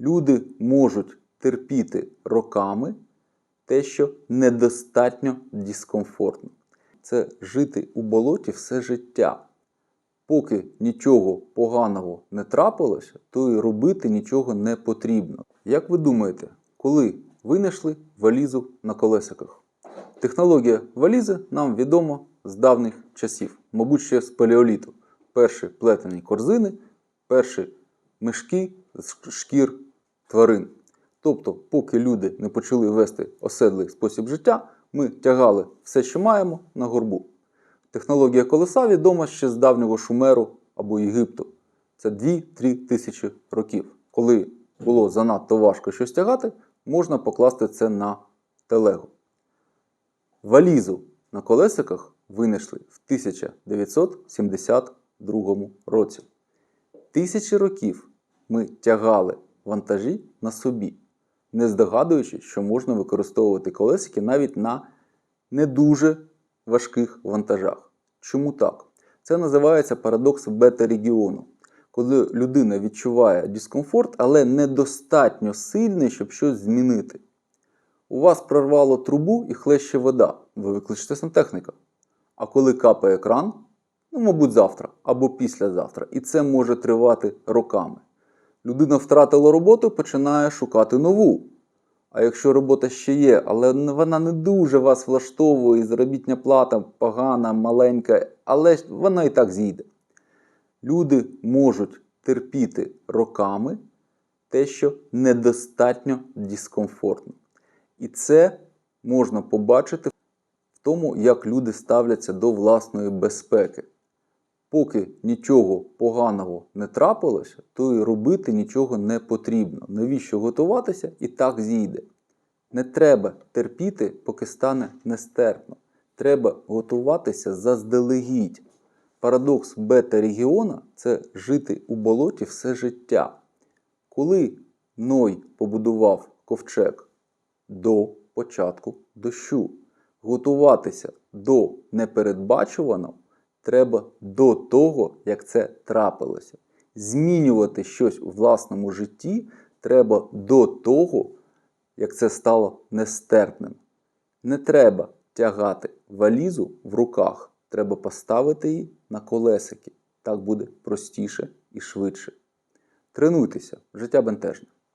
Люди можуть терпіти роками те, що недостатньо дискомфортно. Це жити у болоті все життя. Поки нічого поганого не трапилося, то і робити нічого не потрібно. Як ви думаєте, коли винайшли валізу на колесиках? Технологія валізи нам відома з давніх часів, мабуть, ще з палеоліту. Перші плетені корзини, перші мешки з шкір тварин. Тобто, поки люди не почали вести оседлий спосіб життя, ми тягали все, що маємо, на горбу. Технологія колеса відома ще з давнього Шумеру або Єгипту. Це 2-3 тисячі років. Коли було занадто важко щось тягати, можна покласти це на телегу. Валізу на колесиках винайшли в 1972 році. Тисячі років ми тягали вантажі на собі, не здогадуючи, що можна використовувати колесики навіть на не дуже важких вантажах. Чому так? Це називається парадокс бета-регіону. Коли людина відчуває дискомфорт, але недостатньо сильний, щоб щось змінити. У вас прорвало трубу і хлеще вода. Ви викличете сантехніка. А коли капає кран, ну, мабуть, завтра або післязавтра. І це може тривати роками. Людина втратила роботу, починає шукати нову. А якщо робота ще є, але вона не дуже вас влаштовує, заробітня плата погана, маленька, але вона і так зійде. Люди можуть терпіти роками те, що недостатньо дискомфортно. І це можна побачити в тому, як люди ставляться до власної безпеки. Поки нічого поганого не трапилося, то і робити нічого не потрібно. Навіщо готуватися і так зійде. Не треба терпіти, поки стане нестерпно. Треба готуватися заздалегідь. Парадокс бета-регіона це жити у болоті все життя. Коли Ной побудував ковчег до початку дощу, готуватися до непередбачуваного треба до того, як це трапилося. Змінювати щось у власному житті треба до того, як це стало нестерпним. Не треба тягати валізу в руках, треба поставити її на колесики. Так буде простіше і швидше. Тренуйтеся, життя бентежне.